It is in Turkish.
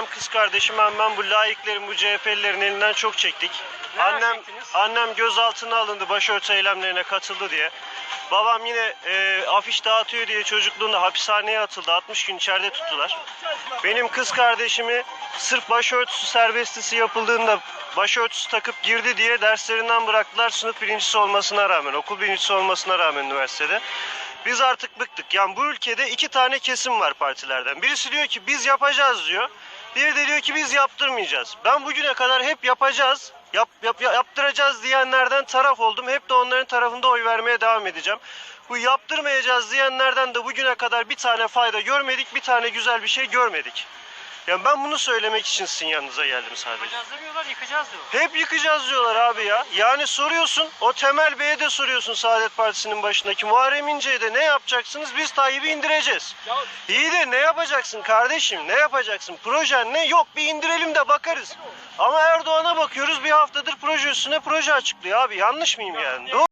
Hem kız kardeşim hem ben bu laiklerin, bu CHP'lilerin elinden çok çektik. Ne annem çektiniz? annem gözaltına alındı başörtü eylemlerine katıldı diye. Babam yine e, afiş dağıtıyor diye çocukluğunda hapishaneye atıldı. 60 gün içeride tuttular. Benim kız kardeşimi sırf başörtüsü serbestisi yapıldığında başörtüsü takıp girdi diye derslerinden bıraktılar sınıf birincisi olmasına rağmen, okul birincisi olmasına rağmen üniversitede. Biz artık bıktık. Yani bu ülkede iki tane kesim var partilerden. Birisi diyor ki biz yapacağız diyor. Diğeri de diyor ki biz yaptırmayacağız. Ben bugüne kadar hep yapacağız, yap, yap, yaptıracağız diyenlerden taraf oldum. Hep de onların tarafında oy vermeye devam edeceğim. Bu yaptırmayacağız diyenlerden de bugüne kadar bir tane fayda görmedik, bir tane güzel bir şey görmedik. Yani ben bunu söylemek için sizin yanınıza geldim sadece. Yapacağız demiyorlar, yıkacağız diyor. Hep yıkacağız diyorlar abi ya. Yani soruyorsun, o Temel Bey'e de soruyorsun Saadet Partisi'nin başındaki Muharrem İnce'ye de ne yapacaksınız? Biz Tayyip'i indireceğiz. İyi de ne yapacaksın kardeşim? Ne yapacaksın? Projen ne? Yok bir indirelim de bakarız. Ama Erdoğan'a bakıyoruz bir haftadır proje üstüne proje açıklıyor abi. Yanlış mıyım yani? Doğru.